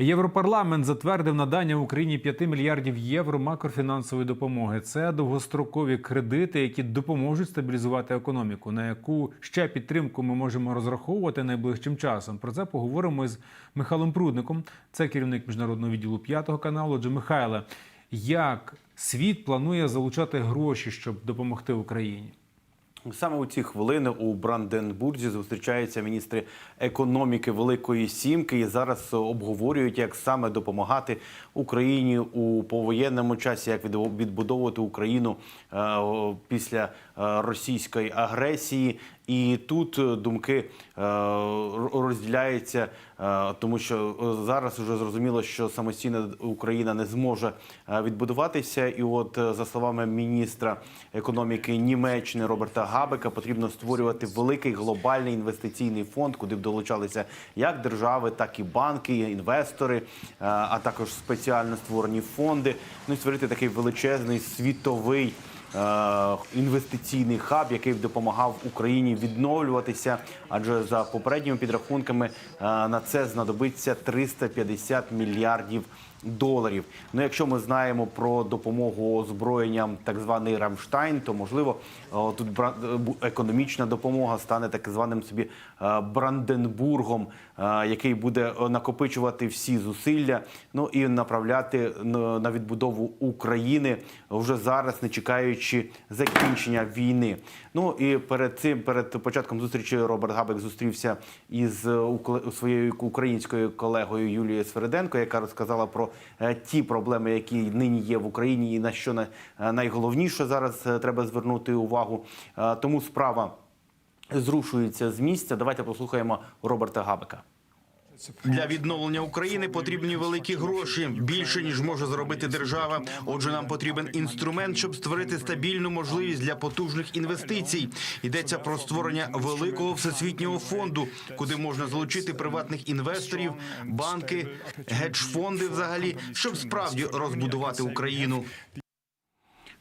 Європарламент затвердив надання Україні 5 мільярдів євро макрофінансової допомоги. Це довгострокові кредити, які допоможуть стабілізувати економіку. На яку ще підтримку ми можемо розраховувати найближчим часом? Про це поговоримо з Михайлом Прудником. Це керівник міжнародного відділу п'ятого каналу. Отже, Михайле, як світ планує залучати гроші, щоб допомогти Україні? Саме у ці хвилини у Бранденбурзі зустрічаються міністри економіки Великої Сімки і зараз обговорюють, як саме допомагати Україні у повоєнному часі, як відбудовувати Україну е, після е, російської агресії. І тут е, думки розділяються, тому що е, зараз вже зрозуміло, що самостійна Україна не зможе е, відбудуватися. І от е, за словами міністра економіки Німеччини Роберта Габека, потрібно створювати великий глобальний інвестиційний фонд, куди б долучалися як держави, так і банки, інвестори, е, а також спеціально створені фонди. Ну і створити такий величезний світовий. Е, Інвестиційний хаб, який допомагав Україні відновлюватися, адже за попередніми підрахунками е, на це знадобиться 350 мільярдів доларів. Ну, якщо ми знаємо про допомогу озброєнням, так званий Рамштайн, то можливо е, тут е, економічна допомога стане так званим собі е, Бранденбургом, який буде накопичувати всі зусилля, ну і направляти на відбудову України вже зараз, не чекаючи закінчення війни. Ну і перед цим, перед початком зустрічі, Роберт Габек зустрівся із своєю українською колегою Юлією Свериденко, яка розказала про ті проблеми, які нині є в Україні, і на що е, найголовніше зараз е, треба звернути увагу. Е, Тому справа зрушується з місця. Давайте послухаємо Роберта Габека. Для відновлення України потрібні великі гроші більше ніж може зробити держава. Отже, нам потрібен інструмент, щоб створити стабільну можливість для потужних інвестицій. Йдеться про створення великого всесвітнього фонду, куди можна залучити приватних інвесторів, банки, гедж-фонди, взагалі, щоб справді розбудувати Україну.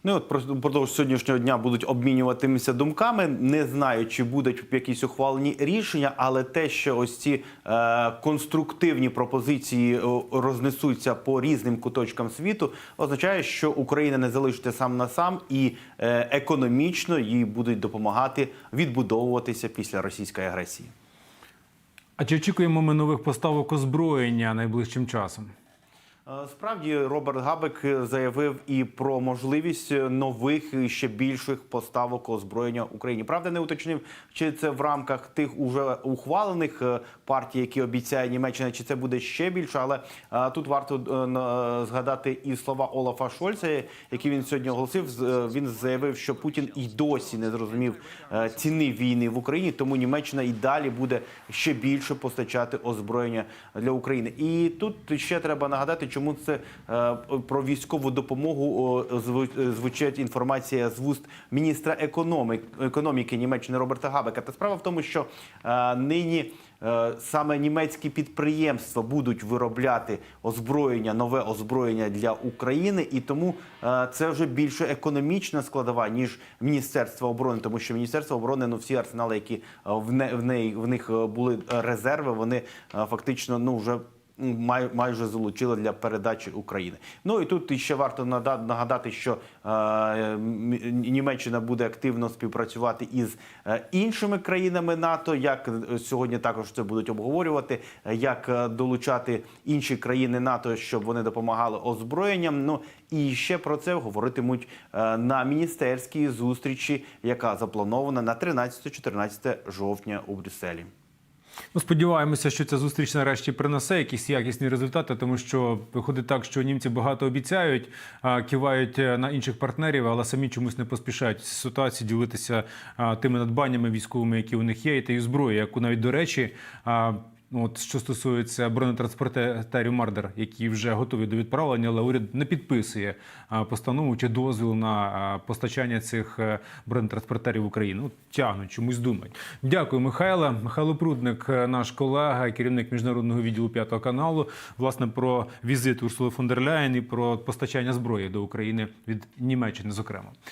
Ну, от просто впродовж сьогоднішнього дня будуть обмінюватимися думками. Не знаю, чи будуть якісь ухвалені рішення, але те, що ось ці е, конструктивні пропозиції рознесуться по різним куточкам світу, означає, що Україна не залишиться сам на сам і е, економічно їй будуть допомагати відбудовуватися після російської агресії. А чи очікуємо ми нових поставок озброєння найближчим часом? Е, Справді Роберт Габек заявив і про можливість нових і ще більших поставок озброєння Україні. Правда, не уточнив, чи це в рамках тих уже ухвалених е, партій, які обіцяє Німеччина, чи це буде ще більше. Але е, тут варто згадати і слова Олафа Шольца, які він сьогодні оголосив. Він заявив, що Путін і досі не зрозумів ціни війни в Україні, тому Німеччина і далі буде ще більше постачати озброєння для України. І тут ще треба нагадати, чому це е, про військову допомогу звучить інформація з вуст міністра економіки, Німеччини Роберта Габека. Та справа в тому, що е, нині. е, Саме німецькі підприємства будуть виробляти озброєння, нове озброєння для України, і тому це вже більше економічна складова ніж Міністерство оборони, тому що Міністерство оборони, ну всі арсенали, які в в неї в них були резерви, вони фактично ну вже майже залучили для передачі України. Ну і тут ще варто нагадати, що е, Німеччина буде активно співпрацювати із е, іншими країнами НАТО. Як е, сьогодні також це будуть обговорювати, як долучати інші країни НАТО, щоб вони допомагали озброєнням. Ну і ще про це говоритимуть на міністерській зустрічі, яка запланована на 13-14 жовтня у Брюсселі. Ну, сподіваємося, що ця зустріч нарешті принесе якісь якісні результати, тому що виходить так, що німці багато обіцяють, кивають е, на інших партнерів, але самі чомусь не поспішають з ситуації ділитися тими надбаннями військовими, які у них є, і тією зброєю, яку навіть до речі. Ну, От що стосується бронетранспортерів Мардер, які вже готові до відправлення, але уряд не підписує постанову чи дозвіл на постачання цих е, бронетранспортерів в Україну. Ну, тягнуть, чомусь думають. Дякую, Михайло. Михайло Прудник, е, наш колега, керівник міжнародного відділу п'ятого каналу, власне про візит Урсули фон дер Ляєн і про постачання зброї до України від Німеччини, зокрема.